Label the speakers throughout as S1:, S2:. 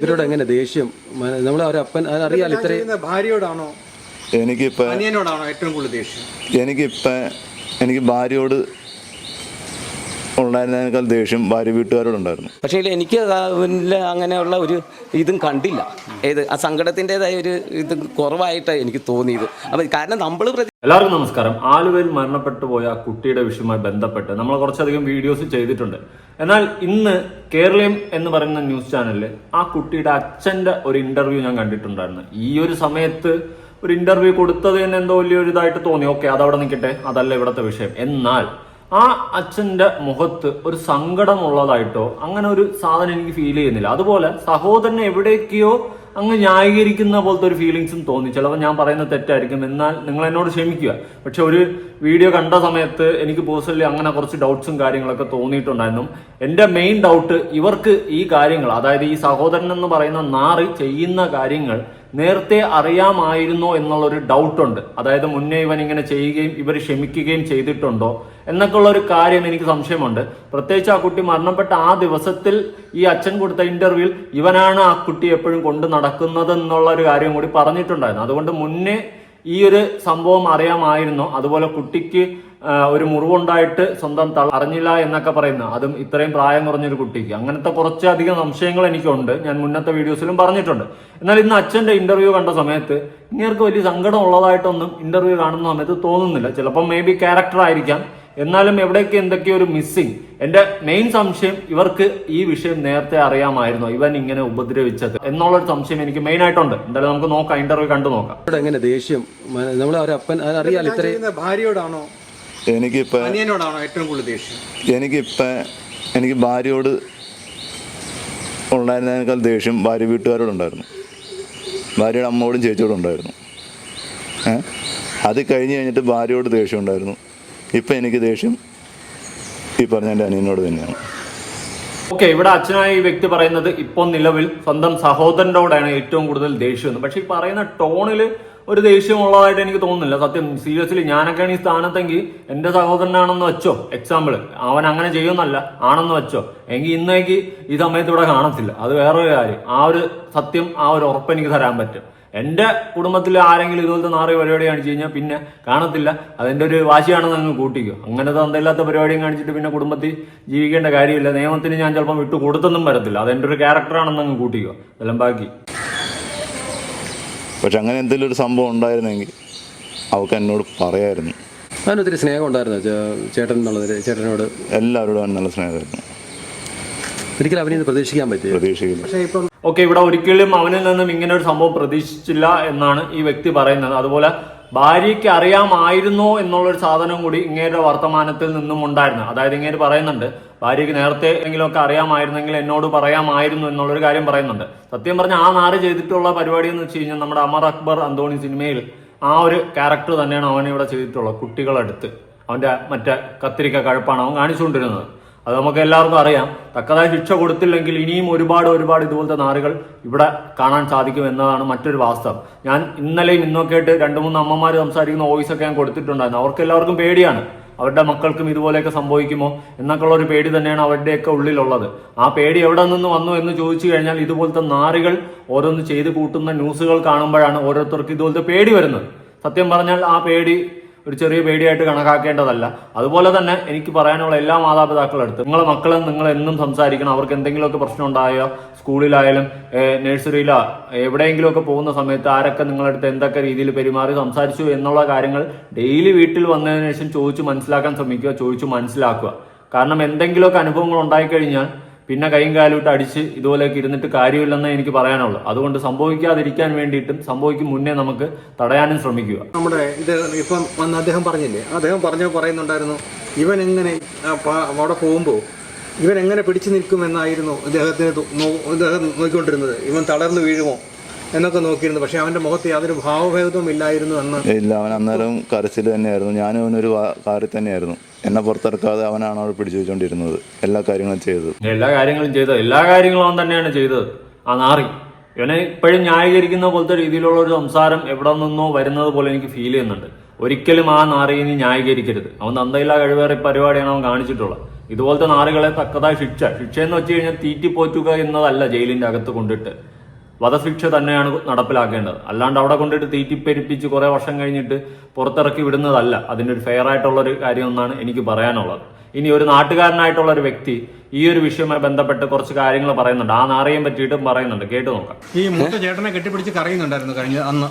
S1: ഇവരോട് എങ്ങനെ ദേഷ്യം? നമ്മൾ അവരപ്പൻ അറിയാലോ
S2: ഇത്ര ഭാര്യയോടാണോ?
S3: എനിക്കിപ്പോ
S2: അനിയനോടാണോ ഏറ്റവും കൂടുതൽ ദേഷ്യം?
S3: എനിക്കിപ്പോൾ എനിക്ക് ഭാര്യയോട് ഉണ്ടായിരുന്നതിനേക്കാൾ ദേഷ്യം ഭാര്യ വീട്ടുകാരോടുണ്ടായിരുന്നു.
S4: പക്ഷേ എനിക്ക് അങ്ങനെയുള്ള ഒരു ഇതും കണ്ടില്ല. ഏത് ആ സങ്കടത്തിന്റെതായ ഒരു ഇത് കുറവായിട്ട് എനിക്ക് തോന്നിയത്. അപ്പം കാരണം നമ്മൾ
S5: എല്ലാവർക്കും നമസ്കാരം. ആലുവയിൽ മരണപ്പെട്ടു പോയ കുട്ടിയുടെ വിഷയവുമായി ബന്ധപ്പെട്ട് നമ്മൾ കുറച്ചധികം വീഡിയോസ് ചെയ്തിട്ടുണ്ട്. എന്നാൽ ഇന്ന് കേരളീയം എന്ന് പറയുന്ന ന്യൂസ് ചാനലിൽ ആ കുട്ടിയുടെ അച്ഛന്റെ ഒരു ഇന്റർവ്യൂ ഞാൻ കണ്ടിട്ടുണ്ടായിരുന്നു. ഈ ഒരു സമയത്ത് ഒരു ഇന്റർവ്യൂ കൊടുത്തത് തന്നെ എന്തോ വലിയൊരു ഇതായിട്ട് തോന്നി. ഓക്കെ അതവിടെ നിൽക്കട്ടെ. അതല്ല ഇവിടുത്തെ വിഷയം. എന്നാൽ ആ അച്ഛന്റെ മുഖത്ത് ഒരു സങ്കടമുള്ളതായിട്ടോ അങ്ങനെ ഒരു സാധനം എനിക്ക് ഫീൽ ചെയ്യുന്നില്ല. അതുപോലെ സഹോദരനെ എവിടേക്കോ അങ്ങ് ന്യായീകരിക്കുന്ന പോലത്തെ ഒരു ഫീലിങ്സും തോന്നി. ചിലപ്പോൾ ഞാൻ പറയുന്നത് തെറ്റായിരിക്കും. എന്നാൽ നിങ്ങൾ എന്നോട് ക്ഷമിക്കുക. പക്ഷെ ഒരു വീഡിയോ കണ്ട സമയത്ത് എനിക്ക് പേഴ്സണലി അങ്ങനെ കുറച്ച് ഡൗട്ട്സും കാര്യങ്ങളൊക്കെ തോന്നിയിട്ടുണ്ടായിരുന്നു. എന്റെ മെയിൻ ഡൗട്ട് ഇവർക്ക് ഈ കാര്യങ്ങൾ അതായത് ഈ സഹോദരൻ എന്ന് പറയുന്ന നാറി ചെയ്യുന്ന കാര്യങ്ങൾ നേരത്തെ അറിയാമായിരുന്നോ എന്നുള്ളൊരു ഡൗട്ടുണ്ട് അതായത് മുന്നേ ഇവൻ ഇങ്ങനെ ചെയ്യുകയും ഇവർ ക്ഷമിക്കുകയും ചെയ്തിട്ടുണ്ടോ എന്നൊക്കെ ഉള്ള ഒരു കാര്യം എനിക്ക് സംശയമുണ്ട്. പ്രത്യേകിച്ച് ആ കുട്ടി മരണപ്പെട്ട ആ ദിവസത്തിൽ ഈ അച്ഛൻ കൊടുത്ത ഇന്റർവ്യൂവിൽ ഇവനാണ് ആ കുട്ടി എപ്പോഴും കൊണ്ട് നടക്കുന്നത് എന്നുള്ള ഒരു കാര്യം കൂടി പറഞ്ഞിട്ടുണ്ടായിരുന്നു. അതുകൊണ്ട് മുന്നേ ഈ ഒരു സംഭവം അറിയാമായിരുന്നോ. അതുപോലെ കുട്ടിക്ക് ഒരു മുറിവുണ്ടായിട്ട് സ്വന്തം തള അറിഞ്ഞില്ല എന്നൊക്കെ പറയുന്ന അതും ഇത്രയും പ്രായം കുറഞ്ഞൊരു കുട്ടിക്ക്. അങ്ങനത്തെ കുറച്ചധികം സംശയങ്ങൾ എനിക്കുണ്ട്. ഞാൻ മുന്നത്തെ വീഡിയോസിലും പറഞ്ഞിട്ടുണ്ട്. എന്നാൽ ഇന്ന് അച്ഛന്റെ ഇന്റർവ്യൂ കണ്ട സമയത്ത് ഇങ്ങേർക്ക് വലിയ സങ്കടം ഉള്ളതായിട്ടൊന്നും ഇന്റർവ്യൂ കാണുന്ന സമയത്ത് തോന്നുന്നില്ല. ചിലപ്പോൾ മേ ബി ക്യാരക്ടർ ആയിരിക്കാം. എന്നാലും എവിടെയൊക്കെ എന്തൊക്കെയോ ഒരു മിസ്സിങ് എന്റെ മെയിൻ സംശയം ഇവർക്ക് ഈ വിഷയം നേരത്തെ അറിയാമായിരുന്നോ. ഇവൻ ഇങ്ങനെ ഉപദ്രവിച്ചത് എന്നുള്ളൊരു സംശയം എനിക്ക് മെയിൻ ആയിട്ടുണ്ട്. എന്തായാലും നമുക്ക് നോക്കാം. ഇന്റർവ്യൂ കണ്ടു നോക്കാം.
S1: എങ്ങനെ ദേഷ്യം? നമ്മൾ അവരപ്പൻ അറിയാലോ ഇത്രയും
S2: ചെയ്യുന്നത് ഭാര്യയോടാണോ?
S3: എനിക്കിപ്പോൾ
S2: അനിയനോടാണോ ഏറ്റവും കൂടുതൽ ദേഷ്യം?
S3: എനിക്കിപ്പോൾ എനിക്ക് ഭാര്യയോട് ഉണ്ടായിരുന്നതിനേക്കാൾ ദേഷ്യം ഭാര്യ വീട്ടുകാരോടുണ്ടായിരുന്നു. ഭാര്യയുടെ അമ്മയോടും ചേച്ചിയോടും ഉണ്ടായിരുന്നു ഏഹ് അത് കഴിഞ്ഞ് കഴിഞ്ഞിട്ട് ഭാര്യയോട് ദേഷ്യം ഉണ്ടായിരുന്നു ഇപ്പം എനിക്ക് ദേഷ്യം ഈ പറഞ്ഞ എന്റെ അനിയനോട് തന്നെയാണ്.
S5: ഓക്കെ ഇവിടെ അച്ഛനായ ഈ വ്യക്തി പറയുന്നത് ഇപ്പോൾ നിലവിൽ സ്വന്തം സഹോദരനോടാണ് ഏറ്റവും കൂടുതൽ ദേഷ്യം എന്ന്. പക്ഷേ ഈ പറയുന്ന ടോണിൽ ഒരു ദേഷ്യമുള്ളതായിട്ട് എനിക്ക് തോന്നുന്നില്ല. സത്യം സീരിയസ്ലി ഞാനൊക്കെയാണ് ഈ സ്ഥാനത്തെങ്കിൽ എന്റെ സഹോദരനാണെന്ന് വെച്ചോ? എക്സാമ്പിൾ അവൻ അങ്ങനെ ചെയ്യുന്നല്ല ആണെന്ന് വെച്ചോ? എങ്കിൽ ഇന്നേക്ക് ഈ സമയത്ത് ഇവിടെ കാണത്തില്ല. അത് വേറൊരു കാര്യം. ആ ഒരു സത്യം ആ ഒരു ഉറപ്പ് എനിക്ക് തരാൻ പറ്റും. എന്റെ കുടുംബത്തിൽ ആരെങ്കിലും ഇതുപോലത്തെ നാറിയ പരിപാടി കാണിച്ചു കഴിഞ്ഞാൽ പിന്നെ കാണത്തില്ല. അതെന്റെ ഒരു വാശിയാണെന്ന് അങ്ങ് കൂട്ടിക്കും. അങ്ങനത്തെ അന്തമില്ലാത്ത പരിപാടിയും കാണിച്ചിട്ട് പിന്നെ കുടുംബത്തിൽ ജീവിക്കേണ്ട കാര്യമില്ല. നിയമത്തിന് ഞാൻ ചിലപ്പം വിട്ടു കൊടുത്തൊന്നും വരത്തില്ല. അതെന്റെ ഒരു ക്യാരക്ടറാണെന്ന് അങ്ങ് കൂട്ടിക്കോ. എല്ലാം ബാക്കി.
S3: പക്ഷെ അങ്ങനെ എന്തെങ്കിലും ഒരു സംഭവം ഉണ്ടായിരുന്നെങ്കിൽ അവൾക്ക് എന്നോട് പറയായിരുന്നു.
S1: അതിനൊത്തിരി സ്നേഹം ഉണ്ടായിരുന്നു? ചേട്ടൻ എന്നുള്ളത് ചേട്ടനോട്?
S3: എല്ലാവരോടും അവന് നല്ല സ്നേഹമായിരുന്നു.
S1: ഒരിക്കലും അവനെ പ്രതീക്ഷിക്കാൻ പറ്റിയ
S3: പ്രതീക്ഷിക്കുന്നു
S2: പക്ഷേ ഇപ്പം
S5: ഓക്കെ ഇവിടെ ഒരിക്കലും അവനിൽ നിന്നും ഇങ്ങനെ ഒരു സംഭവം പ്രതീക്ഷിച്ചില്ല എന്നാണ് ഈ വ്യക്തി പറയുന്നത്. അതുപോലെ ഭാര്യയ്ക്ക് അറിയാമായിരുന്നോ എന്നുള്ളൊരു സാധനം കൂടി ഇങ്ങേരുടെ വർത്തമാനത്തിൽ നിന്നും ഉണ്ടായിരുന്നു. അതായത് ഇങ്ങേര് പറയുന്നുണ്ട് ഭാര്യയ്ക്ക് നേരത്തെ എങ്കിലുമൊക്കെ അറിയാമായിരുന്നെങ്കിൽ എന്നോട് പറയാമായിരുന്നു എന്നുള്ളൊരു കാര്യം പറയുന്നുണ്ട്. സത്യം പറഞ്ഞ ആ നാറ് ചെയ്തിട്ടുള്ള പരിപാടി എന്ന് വെച്ച് കഴിഞ്ഞാൽ നമ്മുടെ അമർ അക്ബർ അന്തോണി സിനിമയിൽ ആ ഒരു ക്യാരക്ടർ തന്നെയാണ് അവൻ ഇവിടെ ചെയ്തിട്ടുള്ളത് കുട്ടികളെടുത്ത്. അവന്റെ മറ്റേ കത്തിരിക്ക കഴപ്പാണ് അവൻ കാണിച്ചുകൊണ്ടിരുന്നത്. അത് നമുക്ക് എല്ലാവർക്കും അറിയാം. തക്കതായ ശിക്ഷ കൊടുത്തില്ലെങ്കിൽ ഇനിയും ഒരുപാട് ഒരുപാട് ഇതുപോലത്തെ നാറുകൾ ഇവിടെ കാണാൻ സാധിക്കും എന്നതാണ് മറ്റൊരു വാസ്തവം. ഞാൻ ഇന്നലെയും ഇന്നൊക്കെ ആയിട്ട് രണ്ട് മൂന്ന് അമ്മമാർ സംസാരിക്കുന്ന വോയിസ് ഒക്കെ ഞാൻ കൊടുത്തിട്ടുണ്ടായിരുന്നു. അവർക്ക് എല്ലാവർക്കും പേടിയാണ്. അവരുടെ മക്കൾക്കും ഇതുപോലെയൊക്കെ സംഭവിക്കുമോ എന്നൊക്കെയുള്ള ഒരു പേടി തന്നെയാണ് അവരുടെയൊക്കെ ഉള്ളിലുള്ളത്. ആ പേടി എവിടെ നിന്ന് വന്നു എന്ന് ചോദിച്ചു കഴിഞ്ഞാൽ ഇതുപോലത്തെ നാറികൾ ഓരോന്ന് ചെയ്ത് കൂട്ടുന്ന ന്യൂസുകൾ കാണുമ്പോഴാണ് ഓരോരുത്തർക്ക് ഇതുപോലത്തെ പേടി വരുന്നത്. സത്യം പറഞ്ഞാൽ ആ പേടി ഒരു ചെറിയ പേടിയായിട്ട് കണക്കാക്കേണ്ടതല്ല. അതുപോലെ തന്നെ എനിക്ക് പറയാനുള്ള എല്ലാ മാതാപിതാക്കളും അടുത്ത് നിങ്ങളെ മക്കളെ നിങ്ങൾ എന്നും സംസാരിക്കണം. അവർക്ക് എന്തെങ്കിലുമൊക്കെ പ്രശ്നം ഉണ്ടായോ സ്കൂളിലായാലും നഴ്സറിയിലോ എവിടെയെങ്കിലുമൊക്കെ പോകുന്ന സമയത്ത് ആരൊക്കെ നിങ്ങളുടെ അടുത്ത് എന്തൊക്കെ രീതിയിൽ പെരുമാറി സംസാരിച്ചു എന്നുള്ള കാര്യങ്ങൾ ഡെയിലി വീട്ടിൽ വന്നതിന് ശേഷം ചോദിച്ചു മനസ്സിലാക്കാൻ ശ്രമിക്കുക ചോദിച്ചു മനസ്സിലാക്കുക. കാരണം എന്തെങ്കിലുമൊക്കെ അനുഭവങ്ങൾ ഉണ്ടായിക്കഴിഞ്ഞാൽ പിന്നെ കൈയും കാലിട്ട് അടിച്ച് ഇതുപോലെയൊക്കെ ഇരുന്നിട്ട് കാര്യമില്ലെന്ന് എനിക്ക് പറയാനുള്ളൂ. അതുകൊണ്ട് സംഭവിക്കാതിരിക്കാൻ വേണ്ടിയിട്ടും സംഭവിക്കും മുന്നേ നമുക്ക് തടയാനും ശ്രമിക്കുക.
S2: നമ്മുടെ ഇത് ഇപ്പം വന്ന് അദ്ദേഹം പറഞ്ഞില്ലേ? അദ്ദേഹം പറഞ്ഞു പറയുന്നുണ്ടായിരുന്നു ഇവൻ എങ്ങനെ അവിടെ പോകുമ്പോൾ ഇവൻ എങ്ങനെ പിടിച്ചു നിൽക്കുമെന്നായിരുന്നു ഇദ്ദേഹത്തിന് തോ- നോ- ഇദ്ദേഹം നോക്കിക്കൊണ്ടിരുന്നത്. ഇവൻ തളർന്നു വീഴുമോ? എന്നൊക്കെ നോക്കിയിരുന്നു. പക്ഷെ അവന്റെ മുഖത്ത് യാതൊരു ഭാവഭേദവും ഇല്ലായിരുന്നു എന്ന്
S3: ഇല്ല അവൻ അന്നേരം കരച്ചിൽ തന്നെയായിരുന്നു. ഞാനും അവനൊരു കാറിൽ തന്നെയായിരുന്നു. എന്നെ പുറത്തിറക്കാതെ അവനാണ് അവിടെ പിടിച്ചു വെച്ചുകൊണ്ടിരുന്നത് എല്ലാ കാര്യങ്ങളും ചെയ്തത്.
S5: എല്ലാ കാര്യങ്ങളും ചെയ്തത്. എല്ലാ കാര്യങ്ങളും അവൻ തന്നെയാണ് ചെയ്തത്. ആ നാറി. ഇവനെ ഇപ്പോഴും ന്യായീകരിക്കുന്ന പോലത്തെ രീതിയിലുള്ള ഒരു സംസാരം എവിടെ നിന്നോ വരുന്നത് പോലെ എനിക്ക് ഫീൽ ചെയ്യുന്നുണ്ട്. ഒരിക്കലും ആ നാറിയെ നീ ന്യായീകരിക്കരുത്. അവൻ തന്തയില്ല കഴിവേറെ പരിപാടിയാണ് അവൻ കാണിച്ചിട്ടുള്ളത്. ഇതുപോലത്തെ നാറുകളെ തക്കതായ ശിക്ഷ. ശിക്ഷ എന്ന് വെച്ച് കഴിഞ്ഞാൽ തീറ്റിപ്പോറ്റുക എന്നതല്ല ജയിലിന്റെ അകത്ത് കൊണ്ടിട്ട്. വധശിക്ഷ തന്നെയാണ് നടപ്പിലാക്കേണ്ടത്. അല്ലാണ്ട് അവിടെ കൊണ്ടിട്ട് തീറ്റിപ്പെരിപ്പിച്ച് കുറെ വർഷം കഴിഞ്ഞിട്ട് പുറത്തിറക്കി വിടുന്നതല്ല. അതിന്റെ ഒരു ഫെയർ ആയിട്ടുള്ള ഒരു കാര്യം എന്നാണ് എനിക്ക് പറയാനുള്ളത്. ഇനി ഒരു നാട്ടുകാരനായിട്ടുള്ള ഒരു വ്യക്തി ഈ ഒരു വിഷയവുമായി ബന്ധപ്പെട്ട് കുറച്ച് കാര്യങ്ങൾ പറയുന്നുണ്ട്. ആ നാറിയും പറ്റിയിട്ടും പറയുന്നുണ്ട്. കേട്ടു നോക്കാം.
S2: ഈ മൂത്ത ചേട്ടനെ കെട്ടിപ്പിടിച്ച് കരയുന്നുണ്ടായിരുന്നു കഴിഞ്ഞ അന്ന്.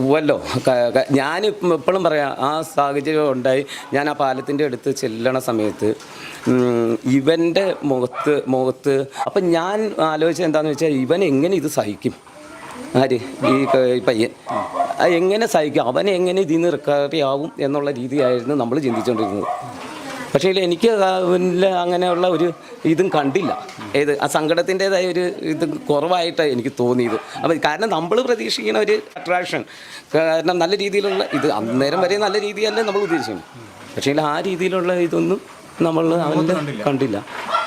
S4: വല്ലോ ഞാൻ എപ്പോഴും പറയാം ആ സാഹചര്യം ഉണ്ടായി. ഞാൻ ആ പാലത്തിന്റെ അടുത്ത് ചെല്ലണ സമയത്ത് ഇവന്റെ മുഖത്ത് മുഖത്ത്. അപ്പം ഞാൻ ആലോചിച്ചത് എന്താണെന്ന് വെച്ചാൽ ഇവൻ എങ്ങനെ ഇത് സഹിക്കും? ആര്? ഈ പയ്യൻ. എങ്ങനെ സഹിക്കും? അവൻ എങ്ങനെ ഇതിൽ നിന്ന് റിക്കവറി ആവും എന്നുള്ള രീതിയായിരുന്നു നമ്മൾ ചിന്തിച്ചുകൊണ്ടിരുന്നത് പക്ഷേ എനിക്ക് അങ്ങനെയുള്ള ഒരു ഇതും കണ്ടില്ല. ഏത്? ആ സങ്കടത്തിന്റെതായ ഒരു ഇത് കുറവായിട്ട് എനിക്ക് തോന്നിയത്. അപ്പം കാരണം നമ്മൾ പ്രതീക്ഷിക്കുന്ന ഒരു അട്രാക്ഷൻ കാരണം നല്ല രീതിയിലുള്ള ഇത് അന്നേരം വരെ നല്ല രീതിയല്ലേ നമ്മൾ ഉദ്ദേശിക്കുന്നത് പക്ഷേ ആ രീതിയിലുള്ള ഇതൊന്നും നമ്മൾ അവന്റെ കണ്ടില്ല.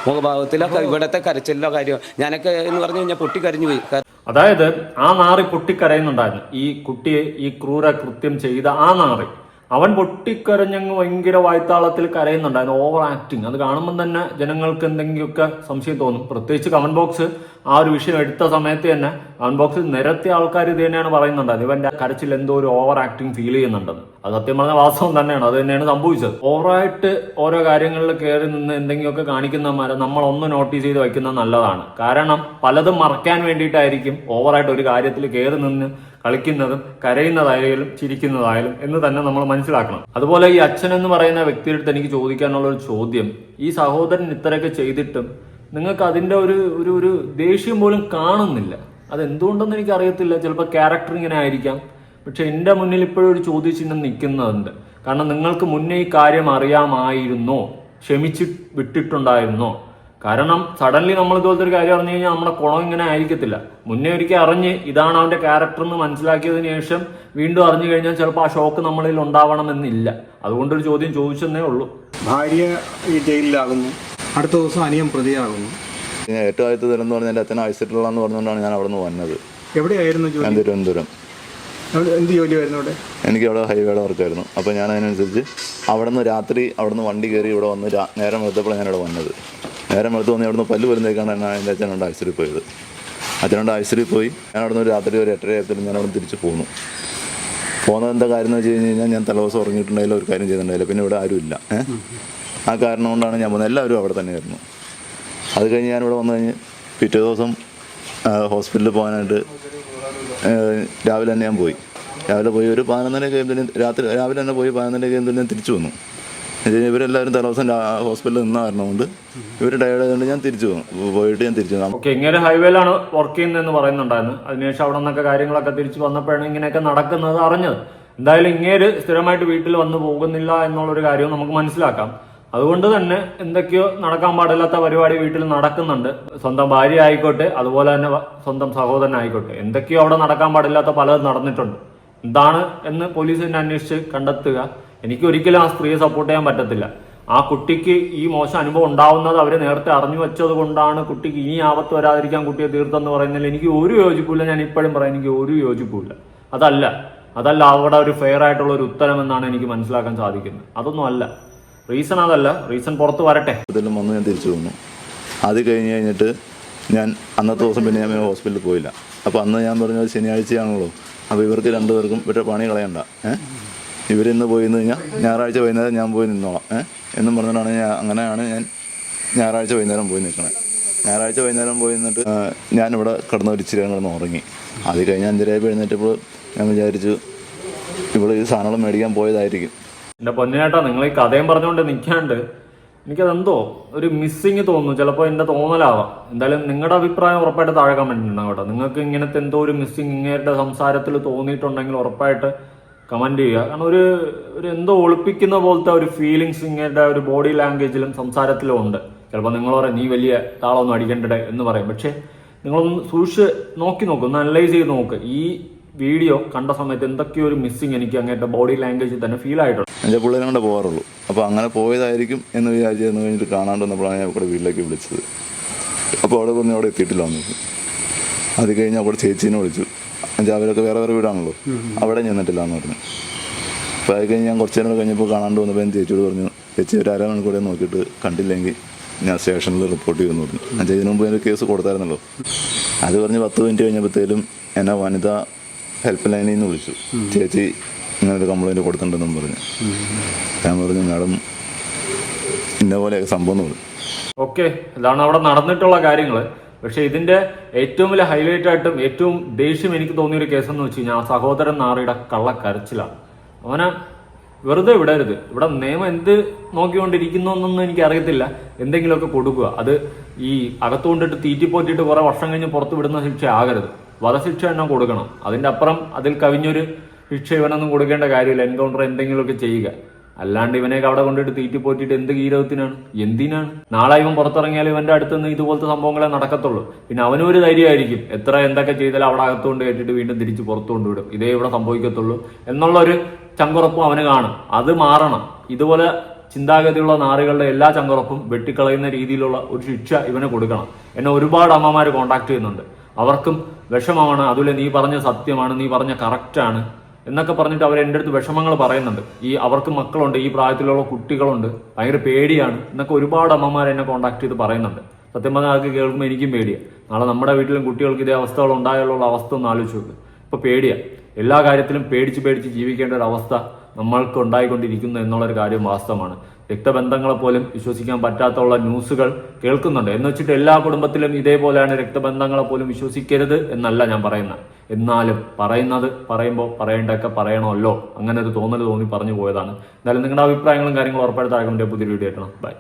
S4: മുഖഭാവത്തിലോ ഇവിടത്തെ കരച്ചിലോ കാര്യമോ ഞാനൊക്കെ എന്ന് പറഞ്ഞു കഴിഞ്ഞാൽ പൊട്ടിക്കരഞ്ഞു പോയി.
S5: അതായത് ആ നാറി പൊട്ടിക്കരയുന്നുണ്ടായിരുന്നു. ഈ കുട്ടിയെ ഈ ക്രൂര കൃത്യം ചെയ്ത ആ നാറി. അവൻ പൊട്ടിക്കരഞ്ഞങ്ങ് ഭയങ്കര വായ്ത്താളത്തിൽ കരയുന്നുണ്ടായിരുന്നു. ഓവർ ആക്ടിങ് അത് കാണുമ്പോൾ തന്നെ ജനങ്ങൾക്ക് എന്തെങ്കിലുമൊക്കെ സംശയം തോന്നും. പ്രത്യേകിച്ച് കമന്റ് ബോക്സ് ആ ഒരു വിഷയം എടുത്ത സമയത്ത് തന്നെ കമന്റ് ബോക്സിൽ നിരത്തിയ ആൾക്കാർ ഇത് തന്നെയാണ് പറയുന്നുണ്ടായത് ഇവന്റെ കരച്ചിൽ എന്തോ ഒരു ഓവർ ആക്ടിങ് ഫീൽ ചെയ്യുന്നുണ്ടെന്ന്. അത് സത്യം പറഞ്ഞ വാസ്തവം തന്നെയാണ്. അത് തന്നെയാണ് സംഭവിച്ചത്. ഓവറായിട്ട് ഓരോ കാര്യങ്ങളിൽ കയറി നിന്ന് എന്തെങ്കിലുമൊക്കെ കാണിക്കുന്നമാരെ നമ്മൾ ഒന്ന് നോട്ടീസ് ചെയ്ത് വെക്കുന്നത് നല്ലതാണ്. കാരണം പലതും മറക്കാൻ വേണ്ടിയിട്ടായിരിക്കും ഓവറായിട്ട് ഒരു കാര്യത്തിൽ കയറി നിന്ന് കളിക്കുന്നതും കരയുന്നതായാലും ചിരിക്കുന്നതായാലും എന്ന് തന്നെ നമ്മൾ മനസ്സിലാക്കണം. അതുപോലെ ഈ അച്ഛൻ എന്ന് പറയുന്ന വ്യക്തിയുടെ അടുത്ത് എനിക്ക് ചോദിക്കാനുള്ള ഒരു ചോദ്യം. ഈ സഹോദരൻ ഇത്രയൊക്കെ ചെയ്തിട്ടും നിങ്ങൾക്ക് അതിന്റെ ഒരു ഒരു ഒരു ദേഷ്യം പോലും കാണുന്നില്ല. അതെന്തുകൊണ്ടെന്ന് എനിക്ക് അറിയത്തില്ല. ചിലപ്പോൾ ക്യാരക്ടർ ഇങ്ങനെ ആയിരിക്കാം. പക്ഷെ എന്റെ മുന്നിൽ ഇപ്പോഴും ഒരു ചോദ്യചിഹ്നം നിൽക്കുന്നുണ്ട്. കാരണം നിങ്ങൾക്ക് മുന്നേ ഈ കാര്യം അറിയാമായിരുന്നോ? ക്ഷമിച്ച് വിട്ടിട്ടുണ്ടായിരുന്നോ? കാരണം സഡൻലി നമ്മൾ ഇതുപോലത്തെ ഒരു കാര്യം അറിഞ്ഞു കഴിഞ്ഞാൽ നമ്മുടെ കുളം ഇങ്ങനെ ആയിരിക്കത്തില്ല. മുന്നേ ഒരിക്കൽ അറിഞ്ഞ് ഇതാണ് അവന്റെ ക്യാരക്ടർ എന്ന് മനസ്സിലാക്കിയതിനു ശേഷം വീണ്ടും അറിഞ്ഞു കഴിഞ്ഞാൽ ചിലപ്പോൾ ആ ഷോക്ക് നമ്മളിൽ ഉണ്ടാവണമെന്നില്ല. അതുകൊണ്ടൊരു ചോദ്യം ചോദിച്ചെന്നേ ഉള്ളൂ.
S2: ഭാര്യ ഈ ജയിലിലാകുന്നു. അടുത്ത ദിവസം അനിയം പ്രതിയാകുന്നു.
S3: ഞാൻ ഏറ്റവും ആദ്യത്തെ തരം എന്ന് പറഞ്ഞാൽ എന്റെ അച്ഛൻ ഐസിട്ടുള്ളതെന്ന് പറഞ്ഞുകൊണ്ടാണ് ഞാൻ അവിടെ നിന്ന് വന്നത്.
S2: എവിടെയായിരുന്നു
S3: ഞാൻ തിരുവനന്തപുരം.
S2: എന്ത് എന്ത് ജോലിയായിരുന്നു അവിടെ?
S3: എനിക്ക് അവിടെ ഹൈവേയുടെ വർക്കായിരുന്നു അപ്പോൾ ഞാൻ അതിനനുസരിച്ച് അവിടെ നിന്ന് രാത്രി അവിടെ നിന്ന് വണ്ടി കയറി ഇവിടെ വന്ന് നേരം വെളുത്തപ്പോഴാണ് ഞാൻ ഇവിടെ വന്നത്. നേരം വെളുത്ത് വന്ന് അവിടുന്ന് പല്ല് വരുന്നേക്കാണ് എന്റെ അച്ഛനോട് ആശുപത്രി പോയത്. അച്ഛനോട് ആശുപത്രി പോയി. ഞാൻ അവിടുന്ന് ഒരു രാത്രി ഒരു എട്ടര ആയപ്പോൾ ഞാൻ അവിടെ തിരിച്ച് പോന്നു. പോകുന്നത് എന്താ കാര്യം എന്ന് വെച്ച് കഴിഞ്ഞ് കഴിഞ്ഞാൽ ഞാൻ തലേദിവസം ഉറങ്ങിയിട്ടുണ്ടായില്ല ഒരു കാര്യം ചെയ്തിട്ടുണ്ടായില്ല പിന്നെ ഇവിടെ ആരുമില്ല. ആ കാരണം കൊണ്ടാണ് ഞാൻ പോകുന്നത്. എല്ലാവരും അവിടെ തന്നെയായിരുന്നു. അത് കഴിഞ്ഞ് ഞാനിവിടെ വന്നു കഴിഞ്ഞ് പിറ്റേ ദിവസം ഹോസ്പിറ്റലിൽ പോകാനായിട്ട് രാവിലെ തന്നെ ഞാൻ പോയി. രാവിലെ പോയി ഒരു പതിനൊന്നര കഴിയുമ്പോൾ രാത്രി രാവിലെ തന്നെ പോയി പതിനൊന്നര കഴിയുമ്പോൾ ഞാൻ തിരിച്ചു വന്നു. ഇവരെല്ലാവരും തലേദിവസം ഹോസ്പിറ്റലിൽ നിന്ന കാരണം ഇവർ ടയർഡ് ആയതുകൊണ്ട് ഞാൻ തിരിച്ചു പോകും പോയിട്ട് ഞാൻ തിരിച്ചു വന്നു.
S5: ഓക്കെ ഇങ്ങനെ ഹൈവേയിലാണ് വർക്ക് ചെയ്യുന്നതെന്ന് പറയുന്നുണ്ടായിരുന്നു. അതിനുശേഷം അവിടെ നിന്നൊക്കെ കാര്യങ്ങളൊക്കെ തിരിച്ചു വന്നപ്പോഴാണ് ഇങ്ങനെയൊക്കെ നടക്കുന്നത് അറിഞ്ഞത്. എന്തായാലും ഇങ്ങേര് സ്ഥിരമായിട്ട് വീട്ടിൽ വന്നു പോകുന്നില്ല എന്നുള്ളൊരു കാര്യവും നമുക്ക് മനസ്സിലാക്കാം. അതുകൊണ്ട് തന്നെ എന്തൊക്കെയോ നടക്കാൻ പാടില്ലാത്ത പരിപാടി വീട്ടിൽ നടക്കുന്നുണ്ട്. സ്വന്തം ഭാര്യ ആയിക്കോട്ടെ അതുപോലെ തന്നെ സ്വന്തം സഹോദരൻ ആയിക്കോട്ടെ. എന്തൊക്കെയോ അവിടെ നടക്കാൻ പാടില്ലാത്ത പലതും നടന്നിട്ടുണ്ട്. എന്താണ് എന്ന് പോലീസിനെ അന്വേഷിച്ച് കണ്ടെത്തുക. എനിക്ക് ഒരിക്കലും ആ സ്ത്രീയെ സപ്പോർട്ട് ചെയ്യാൻ പറ്റത്തില്ല. ആ കുട്ടിക്ക് ഈ മോശം അനുഭവം ഉണ്ടാവുന്നത് അവരെ നേരത്തെ അറിഞ്ഞു വെച്ചത് കൊണ്ടാണ് കുട്ടിക്ക് ഇനി ആപത്ത് വരാതിരിക്കാൻ കുട്ടിയെ തീർത്തെന്ന് പറയുന്നതിൽ എനിക്ക് ഒരു യോജിപ്പില്ല ഞാൻ ഇപ്പോഴും പറയാം എനിക്ക് ഒരു യോജിപ്പില്ല അതല്ല. അതല്ല അവിടെ ഒരു ഫെയർ ആയിട്ടുള്ള ഒരു ഉത്തരം എന്നാണ് എനിക്ക് മനസ്സിലാക്കാൻ സാധിക്കുന്നത്. അതൊന്നും അല്ല. റീസൺ അതല്ല. റീസൺ പുറത്ത് വരട്ടെ.
S3: ഇതെല്ലാം വന്ന് ഞാൻ തിരിച്ചു വന്നു. അത് കഴിഞ്ഞ് കഴിഞ്ഞിട്ട് ഞാൻ അന്നത്തെ ദിവസം പിന്നെ ഞാൻ ഹോസ്പിറ്റലിൽ പോയില്ല. അപ്പോൾ അന്ന് ഞാൻ പറഞ്ഞത് ശനിയാഴ്ചയാണല്ലോ. അപ്പോൾ ഇവർക്ക് രണ്ടുപേർക്കും ഇവരുടെ പണി കളയണ്ട. ഏഹ് ഇവരിന്ന് പോയി നിന്ന് കഴിഞ്ഞാൽ ഞായറാഴ്ച വൈകുന്നേരം ഞാൻ പോയി നിന്നോളാം. ഏഹ് എന്നും പറഞ്ഞിട്ടാണ് ഞാൻ അങ്ങനെയാണ് ഞാൻ ഞായറാഴ്ച വൈകുന്നേരം പോയി നിൽക്കുന്നത് ഞായറാഴ്ച വൈകുന്നേരം പോയി നിന്നിട്ട് ഞാനിവിടെ കിടന്ന് ഒരു ഇച്ചിരി കിടന്ന് ഉറങ്ങി. അത് കഴിഞ്ഞ് അഞ്ചരയായപ്പോൾ എഴുന്നേറ്റപ്പോൾ ഞാൻ വിചാരിച്ചു ഇവിടെ ഈ സാധനങ്ങൾ മേടിക്കാൻ പോയതായിരിക്കും.
S5: എന്റെ പൊന്നേട്ടാ നിങ്ങൾ ഈ കഥയും പറഞ്ഞുകൊണ്ട് നിൽക്കാണ്ട് എനിക്കതെന്തോ ഒരു മിസ്സിങ് തോന്നുന്നു. ചിലപ്പോൾ എന്റെ തോന്നലാവാം. എന്തായാലും നിങ്ങളുടെ അഭിപ്രായം ഉറപ്പായിട്ട് താഴെ കമന്റ് കേട്ടോ. നിങ്ങൾക്ക് ഇങ്ങനത്തെ എന്തോ ഒരു മിസ്സിങ് ഇങ്ങേരുടെ സംസാരത്തിൽ തോന്നിയിട്ടുണ്ടെങ്കിൽ ഉറപ്പായിട്ട് കമന്റ് ചെയ്യുക. കാരണം ഒരു ഒരു എന്തോ ഒളിപ്പിക്കുന്ന പോലത്തെ ഒരു ഫീലിങ്സ് ഇങ്ങനത്തെ ഒരു ബോഡി ലാംഗ്വേജിലും സംസാരത്തിലും ഉണ്ട്. ചിലപ്പോൾ നിങ്ങൾ പറയും നീ വലിയ താളമൊന്നും അടിക്കേണ്ടേ എന്ന് പറയും. പക്ഷേ നിങ്ങളൊന്ന് സൂക്ഷിച്ച് നോക്കി നോക്കും ഒന്ന് അനലൈസ് ചെയ്ത് നോക്ക്. ഈ വീഡിയോ കണ്ട സമയത്ത് എന്തൊക്കെയോ ഒരു മിസ്സിങ് എനിക്ക് അങ്ങനത്തെ ബോഡി ലാംഗ്വേജിൽ തന്നെ ഫീൽ ആയിട്ടുണ്ട്.
S3: എന്റെ പിള്ളേരെ പോകാറുള്ളൂ. അപ്പോൾ അങ്ങനെ പോയതായിരിക്കും എന്ന് വിചാരിച്ചു എന്ന് കഴിഞ്ഞിട്ട് കാണാണ്ട് വന്നപ്പോഴാണ് ഞാൻ ഇവിടെ വീട്ടിലേക്ക് വിളിച്ചത്. അപ്പോൾ അവിടെ പറഞ്ഞ് അവിടെ എത്തിയിട്ടില്ല. അത് കഴിഞ്ഞ് അവിടെ ചേച്ചീനെ വിളിച്ചു. എന്നുവെച്ചാൽ വേറെ വേറെ വീടാണല്ലോ. അവിടെ ചെന്നിട്ടില്ല എന്ന് പറഞ്ഞു. അപ്പോൾ അത് കഴിഞ്ഞ് ഞാൻ കുറച്ച് നേരം കഴിഞ്ഞപ്പോൾ കാണാണ്ട് വന്നപ്പോൾ ഞാൻ ചേച്ചിയോട് പറഞ്ഞു ചേച്ചി ഒരു അരമണിക്കൂടെ നോക്കിയിട്ട് കണ്ടില്ലെങ്കിൽ ഞാൻ സ്റ്റേഷനിൽ റിപ്പോർട്ട് ചെയ്യുമെന്ന് പറഞ്ഞു. ഞാൻ ചെയ്തതിന് മുമ്പ് ഒരു കേസ് കൊടുത്തായിരുന്നല്ലോ. അത് പറഞ്ഞ് പത്ത് മിനിറ്റ് കഴിഞ്ഞപ്പോഴത്തേലും എന്നെ വനിതാ ഹെൽപ്പ് ലൈനിൽ നിന്ന് വിളിച്ചു. ചേച്ചി ഇങ്ങനെ ഒരു കംപ്ലൈന്റ് കൊടുത്തിട്ടുണ്ടെന്നും പറഞ്ഞു. ഞാൻ പറഞ്ഞു മാഡം ഇന്ന സംഭവം
S5: ഓക്കെ ഇതാണ് അവിടെ നടന്നിട്ടുള്ള കാര്യങ്ങൾ പക്ഷെ ഇതിന്റെ ഏറ്റവും വലിയ ഹൈലൈറ്റ് ആയിട്ടും ഏറ്റവും ദേഷ്യം എനിക്ക് തോന്നിയ ഒരു കേസ് എന്ന് വെച്ച് കഴിഞ്ഞാൽ സഹോദരൻ നാറിയുടെ കള്ളക്കരച്ചിലാണ്. അവനെ വെറുതെ വിടരുത്. ഇവിടെ നിയമം എന്ത് നോക്കിക്കൊണ്ടിരിക്കുന്നു എന്നൊന്നും എനിക്ക് അറിയത്തില്ല എന്തെങ്കിലുമൊക്കെ കൊടുക്കുക. അത് ഈ അകത്തുകൊണ്ടിട്ട് തീറ്റിപ്പോറ്റിട്ട് കുറെ വർഷം കഴിഞ്ഞ് പുറത്ത് വിടുന്ന ശിക്ഷ ആകരുത്. വധശിക്ഷ തന്നെ കൊടുക്കണം. അതിന്റെ അപ്പുറം അതിൽ കവിഞ്ഞൊരു ശിക്ഷ ഇവനൊന്നും കൊടുക്കേണ്ട കാര്യമില്ല. എൻകൗണ്ടർ എന്തെങ്കിലുമൊക്കെ ചെയ്യുക. അല്ലാണ്ട് ഇവനെ അവിടെ കൊണ്ടിട്ട് തീറ്റി പോറ്റിട്ട് എന്ത് ഗീരവത്തിനാണ് എന്തിനാണ്? നാളെ ഇവൻ പുറത്തിറങ്ങിയാലും ഇവന്റെ അടുത്തുനിന്ന് ഇതുപോലത്തെ സംഭവങ്ങളെ നടക്കത്തുള്ളൂ. പിന്നെ അവനും ഒരു ധൈര്യമായിരിക്കും. എത്ര എന്തൊക്കെ ചെയ്താലും അവിടെ അകത്തുകൊണ്ട് കേട്ടിട്ട് വീണ്ടും തിരിച്ച് പുറത്തു കൊണ്ടുവിടും. ഇതേ ഇവിടെ സംഭവിക്കത്തുള്ളൂ. എന്നുള്ള ഒരു ചങ്കുറപ്പും അവന് കാണും. അത് മാറണം. ഇതുപോലെ ചിന്താഗതിയുള്ള നാറികളുടെ എല്ലാ ചങ്കുറപ്പും വെട്ടിക്കളയുന്ന രീതിയിലുള്ള ഒരു ശിക്ഷ ഇവന് കൊടുക്കണം. എന്നെ ഒരുപാട് അമ്മമാർ കോണ്ടാക്ട് ചെയ്യുന്നുണ്ട്. അവർക്കും വിഷമമാണ്. അതുപോലെ നീ പറഞ്ഞ സത്യമാണ്. നീ പറഞ്ഞ കറക്റ്റാണ് എന്നൊക്കെ പറഞ്ഞിട്ട് അവർ എന്റെ അടുത്ത് വിഷമങ്ങൾ പറയുന്നുണ്ട്. ഈ അവർക്ക് മക്കളുണ്ട് ഈ പ്രായത്തിലുള്ള കുട്ടികളുണ്ട് ഭയങ്കര പേടിയാണ് എന്നൊക്കെ ഒരുപാട് അമ്മമാർ എന്നെ കോൺടാക്ട് ചെയ്ത് പറയുന്നുണ്ട്. സത്യം പറഞ്ഞാൽ അതൊക്കെ കേൾക്കുമ്പോൾ എനിക്കും പേടിയാണ് നാളെ നമ്മുടെ വീട്ടിലും കുട്ടികൾക്ക് ഇതേ അവസ്ഥകൾ ഉണ്ടായാലുള്ള അവസ്ഥ ഒന്ന് ആലോചിച്ച് നോക്ക്. ഇപ്പോൾ പേടിയാ. എല്ലാ കാര്യത്തിലും പേടിച്ച് പേടിച്ച് ജീവിക്കേണ്ട ഒരു അവസ്ഥ നമ്മൾക്ക് ഉണ്ടായിക്കൊണ്ടിരിക്കുന്നു എന്നുള്ളൊരു കാര്യം വാസ്തവമാണ്. രക്തബന്ധങ്ങളെ പോലും വിശ്വസിക്കാൻ പറ്റാത്തുള്ള ന്യൂസുകൾ കേൾക്കുന്നുണ്ട്. എന്ന് വെച്ചിട്ട് എല്ലാ കുടുംബത്തിലും ഇതേപോലെയാണ് രക്തബന്ധങ്ങളെ പോലും വിശ്വസിക്കരുത് എന്നല്ല ഞാൻ പറയുന്നത്. എന്നാലും പറയുന്നത് പറയുമ്പോൾ പറയേണ്ടതൊക്കെ പറയണമല്ലോ. അങ്ങനെ ഒരു തോന്നൽ തോന്നി പറഞ്ഞു പോയതാണ്. എന്നാലും നിങ്ങളുടെ അഭിപ്രായങ്ങളും കാര്യങ്ങളും ഉറപ്പായിട്ട് താഴെ പുതിയ വീഡിയോ ആയിട്ടാണ് ബൈ